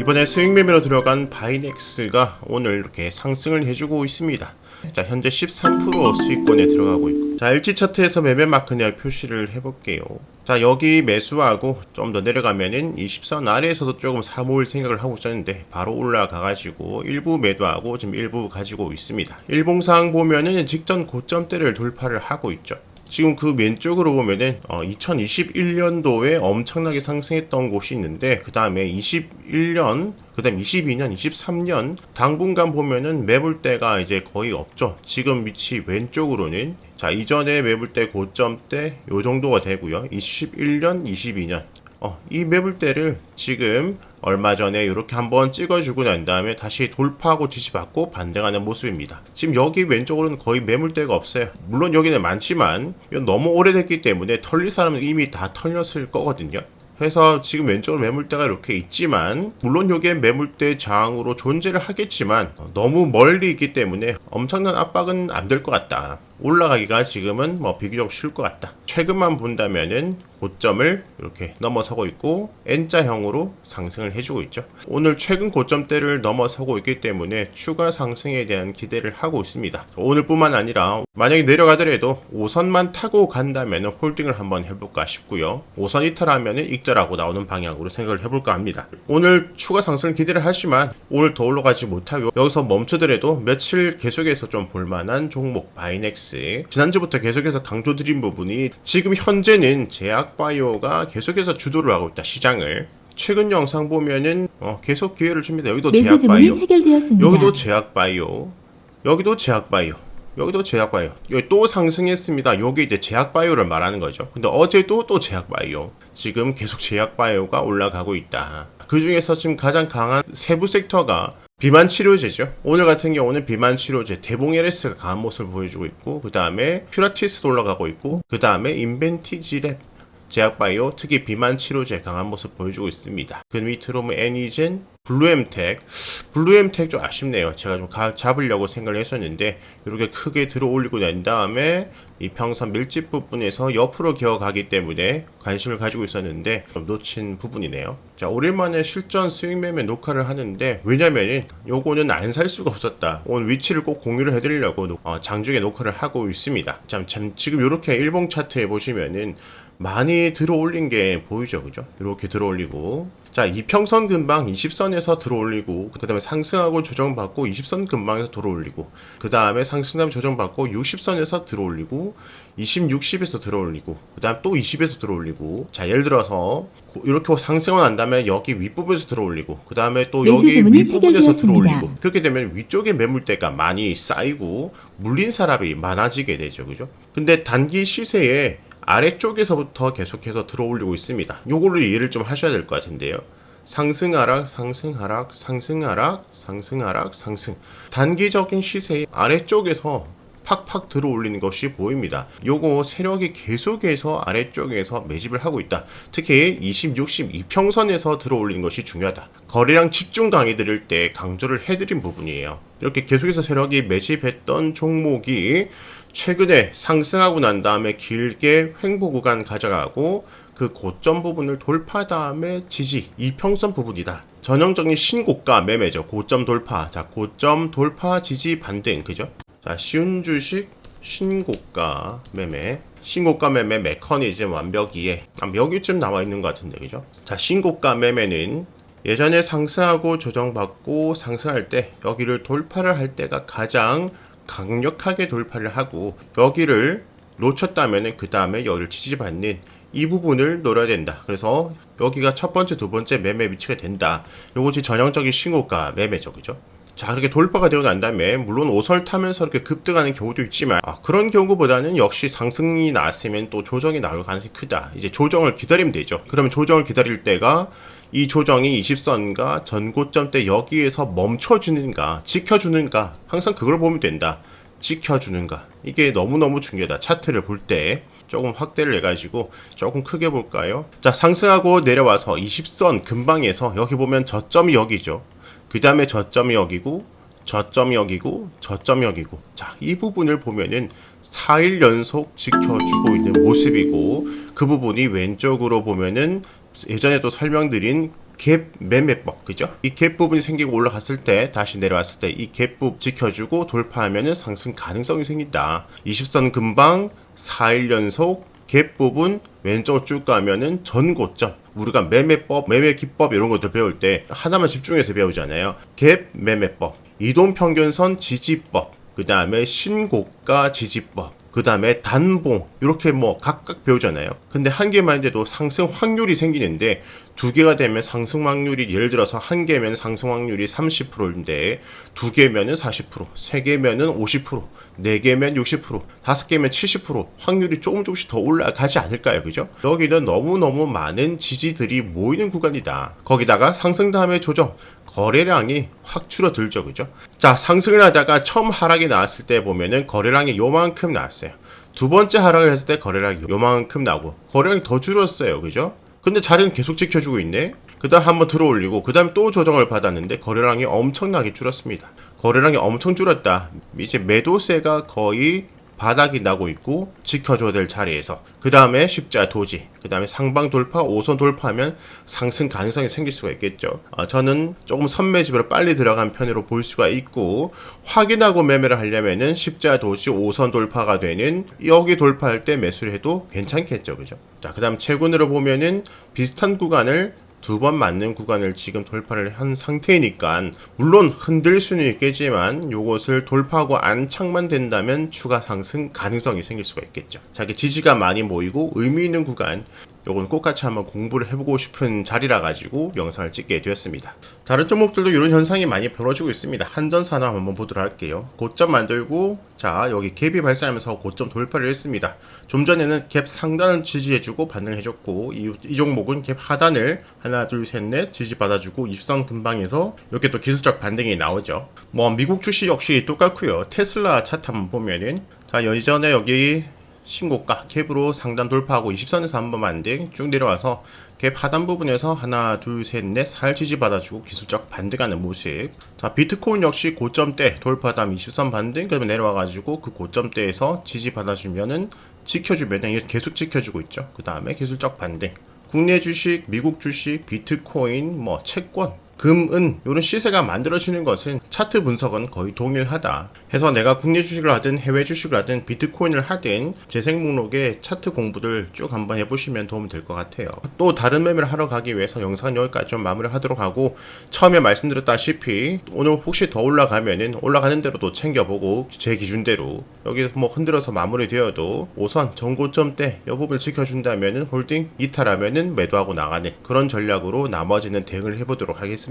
이번에 스윙 매매로 들어간 바이넥스가 오늘 이렇게 상승을 해주고 있습니다. 자, 현재 13% 수익권에 들어가고 있고. 자, 일지 차트에서 매매 마크냐 표시를 해볼게요. 자, 여기 매수하고 좀 더 내려가면은 20선 아래에서도 조금 사모을 생각을 하고 있었는데 바로 올라가가지고 일부 매도하고 지금 일부 가지고 있습니다. 일봉상 보면은 직전 고점대를 돌파를 하고 있죠. 지금 그 왼쪽으로 보면은 어, 2021년도에 엄청나게 상승했던 곳이 있는데 그 다음에 21년, 그 다음 22년, 23년 당분간 보면은 매물대가 이제 거의 없죠. 지금 위치 왼쪽으로는 자 이전에 매물대 고점대 요 정도가 되고요. 21년, 22년 어, 이 매물대를 지금 얼마 전에 이렇게 한번 찍어주고 난 다음에 다시 돌파하고 지지받고 반등하는 모습입니다. 지금 여기 왼쪽으로는 거의 매물대가 없어요. 물론 여기는 많지만 너무 오래됐기 때문에 털릴 사람은 이미 다 털렸을 거거든요. 그래서 지금 왼쪽으로 매물대가 이렇게 있지만 물론 여기에 매물대 저항으로 존재를 하겠지만 너무 멀리 있기 때문에 엄청난 압박은 안 될 것 같다. 올라가기가 지금은 뭐 비교적 쉬울 것 같다. 최근만 본다면은 고점을 이렇게 넘어서고 있고 N자형으로 상승을 해주고 있죠. 오늘 최근 고점대를 넘어서고 있기 때문에 추가 상승에 대한 기대를 하고 있습니다. 오늘뿐만 아니라 만약에 내려가더라도 5선만 타고 간다면 홀딩을 한번 해볼까 싶고요. 5선 이탈하면 익절하고 나오는 방향으로 생각을 해볼까 합니다. 오늘 추가 상승을 기대를 하지만 오늘 더 올라가지 못하고 여기서 멈추더라도 며칠 계속해서 좀 볼만한 종목 바이넥스 지난주부터 계속해서 강조드린 부분이 지금 현재는 제약바이오가 계속해서 주도를 하고 있다 시장을. 최근 영상 보면은 어, 계속 기회를 줍니다. 여기도 제약바이오. 여기도 제약바이오, 여기도 제약바이오, 여기도 제약바이오. 여기 또 상승했습니다. 여기 이제 제약바이오를 말하는 거죠. 근데 어제도 또 제약바이오. 지금 계속 제약바이오가 올라가고 있다. 그 중에서 지금 가장 강한 세부 섹터가 비만 치료제죠. 오늘 같은 경우는 비만 치료제 대봉 LS가 강한 모습을 보여주고 있고, 그 다음에 퓨라티스도 올라가고 있고, 그 다음에 인벤티지랩 제약바이오 특히 비만 치료제 강한 모습 보여주고 있습니다. 그 밑으로 뭐 애니젠, 블루엠텍, 블루엠텍 좀 아쉽네요. 제가 좀 가- 잡으려고 생각을 했었는데 이렇게 크게 들어 올리고 난 다음에 이 평선 밀집 부분에서 옆으로 기어가기 때문에 관심을 가지고 있었는데 좀 놓친 부분이네요. 자 오랜만에 실전 스윙 매매 녹화를 하는데 왜냐면은 요거는 안 살 수가 없었다. 오늘 위치를 꼭 공유를 해드리려고 녹- 어, 장중에 녹화를 하고 있습니다. 참, 참 지금 이렇게 일봉 차트에 보시면은 많이 들어 올린 게 보이죠, 그죠? 이렇게 들어 올리고. 자 이평선 근방 20선에서 들어 올리고 그 다음에 상승하고 조정받고 20선 근방에서 들어 올리고 그 다음에 상승하면 조정받고 60선에서 들어 올리고 20, 60에서 들어 올리고 그 다음 또 20에서 들어 올리고. 자 예를 들어서 고- 이렇게 상승을 한 다음에 여기 윗부분에서 들어 올리고 그 다음에 또 여기 윗부분에서 들어 해결되었습니다. 올리고. 그렇게 되면 위쪽에 매물대가 많이 쌓이고 물린 사람이 많아지게 되죠. 그죠? 근데 단기 시세에 아래쪽에서부터 계속해서 들어올리고 있습니다. 요걸로 이해를 좀 하셔야 될 것 같은데요. 상승 하락, 상승 하락, 상승 하락, 상승 하락, 상승. 단기적인 시세의 아래쪽에서 팍팍 들어올리는 것이 보입니다. 요거 세력이 계속해서 아래쪽에서 매집을 하고 있다. 특히 20, 60 이평선에서 들어올리는 것이 중요하다. 거래량 집중 강의 드릴 때 강조를 해드린 부분이에요. 이렇게 계속해서 세력이 매집했던 종목이 최근에 상승하고 난 다음에 길게 횡보 구간 가져가고 그 고점 부분을 돌파 다음에 지지 이평선 부분이다. 전형적인 신고가 매매죠. 고점 돌파. 자, 고점 돌파 지지 반등. 그죠? 자, 쉬운 주식 신고가 매매. 신고가 매매 메커니즘 완벽 이해. 아, 여기쯤 나와 있는 것 같은데, 그죠? 자, 신고가 매매는 예전에 상승하고 조정받고 상승할 때 여기를 돌파를 할 때가 가장 강력하게 돌파를 하고 여기를 놓쳤다면 그 다음에 여기를 지지받는 이 부분을 노려야 된다. 그래서 여기가 첫 번째, 두 번째 매매 위치가 된다. 이것이 전형적인 신고가 매매죠, 그죠? 자, 그렇게 돌파가 되고 난 다음에, 물론 오설 타면서 이렇게 급등하는 경우도 있지만, 아, 그런 경우보다는 역시 상승이 나왔으면 또 조정이 나올 가능성이 크다. 이제 조정을 기다리면 되죠. 그러면 조정을 기다릴 때가 이 조정이 20선과 전고점대 여기에서 멈춰주는가, 지켜주는가, 항상 그걸 보면 된다. 지켜주는가. 이게 너무너무 중요하다. 차트를 볼 때 조금 확대를 해가지고 조금 크게 볼까요? 자, 상승하고 내려와서 20선 근방에서 여기 보면 저점이 여기죠. 그 다음에 저점이 여기고, 저점이 여기고, 저점이 여기고. 자, 이 부분을 보면은 4일 연속 지켜주고 있는 모습이고, 그 부분이 왼쪽으로 보면은 예전에도 설명드린 갭 매매법 그죠? 이 갭 부분이 생기고 올라갔을 때 다시 내려왔을 때 이 갭 부분 지켜주고 돌파하면은 상승 가능성이 생긴다. 20선 금방 4일 연속 갭 부분 왼쪽으로 쭉 가면은 전고점 우리가 매매법, 매매 기법 이런 것들 배울 때 하나만 집중해서 배우잖아요. 갭 매매법, 이동 평균선 지지법, 그 다음에 신고가 지지법, 그 다음에 단봉 이렇게 뭐 각각 배우잖아요. 근데 한 개만 돼도 상승 확률이 생기는데 두 개가 되면 상승 확률이 예를 들어서 한 개면 상승 확률이 30%인데 두 개면은 40%, 세 개면은 50%, 네 개면 60%, 다섯 개면 70% 확률이 조금 조금씩 더 올라가지 않을까요? 그죠? 여기는 너무너무 많은 지지들이 모이는 구간이다. 거기다가 상승 다음에 조정, 거래량이 확 줄어들죠. 그죠? 자, 상승을 하다가 처음 하락이 나왔을 때 보면은 거래량이 요만큼 나왔어요. 두 번째 하락을 했을 때 거래량이 요만큼 나고 거래량이 더 줄었어요. 그죠? 근데 자리는 계속 지켜주고 있네. 그 다음 한번 들어 올리고 그 다음에 또 조정을 받았는데 거래량이 엄청나게 줄었습니다. 거래량이 엄청 줄었다. 이제 매도세가 거의 바닥이 나고 있고 지켜줘야 될 자리에서 그 다음에 십자 도지 그 다음에 상방 돌파 5선 돌파하면 상승 가능성이 생길 수가 있겠죠. 어, 저는 조금 선매집으로 빨리 들어간 편으로 볼 수가 있고 확인하고 매매를 하려면은 십자 도지 5선 돌파가 되는 여기 돌파할 때 매수를 해도 괜찮겠죠. 그죠? 자그 다음 최근으로 보면은 비슷한 구간을 두 번 맞는 구간을 지금 돌파를 한 상태니까 물론 흔들 수는 있겠지만 요것을 돌파하고 안착만 된다면 추가 상승 가능성이 생길 수가 있겠죠. 자기 지지가 많이 모이고 의미 있는 구간 요건 똑같이 한번 공부를 해보고 싶은 자리라 가지고 영상을 찍게 되었습니다. 다른 종목들도 이런 현상이 많이 벌어지고 있습니다. 한전 산업 한번 보도록 할게요. 고점 만들고 자 여기 갭이 발생하면서 고점 돌파를 했습니다. 좀 전에는 갭 상단을 지지해주고 반등을 해줬고 이, 이 종목은 갭 하단을 하나 둘 셋 넷 지지 받아주고 입선 근방에서 이렇게 또 기술적 반등이 나오죠. 뭐 미국 주식 역시 똑같고요. 테슬라 차트 한번 보면은 자 예전에 여기 신고가 캡으로 상단 돌파하고 20선에서 한번 반등 쭉 내려와서 캡 하단 부분에서 하나 둘 셋 넷 살 지지 받아주고 기술적 반등하는 모습. 자 비트코인 역시 고점대 돌파 다음 20선 반등 그러면 내려와가지고 그 고점대에서 지지 받아주면은 지켜주면은 이게 계속 지켜주고 있죠. 그 다음에 기술적 반등. 국내 주식 미국 주식 비트코인 뭐 채권 금, 은 이런 시세가 만들어지는 것은 차트 분석은 거의 동일하다. 해서 내가 국내 주식을 하든 해외 주식을 하든 비트코인을 하든 재생 목록에 차트 공부를 쭉 한번 해보시면 도움이 될 것 같아요. 또 다른 매매를 하러 가기 위해서 영상은 여기까지 좀 마무리하도록 하고 처음에 말씀드렸다시피 오늘 혹시 더 올라가면은 올라가는 대로도 챙겨보고 제 기준대로 여기 뭐 흔들어서 마무리되어도 우선 전고점대 이 부분을 지켜준다면은 홀딩 이탈하면은 매도하고 나가는 그런 전략으로 나머지는 대응을 해보도록 하겠습니다.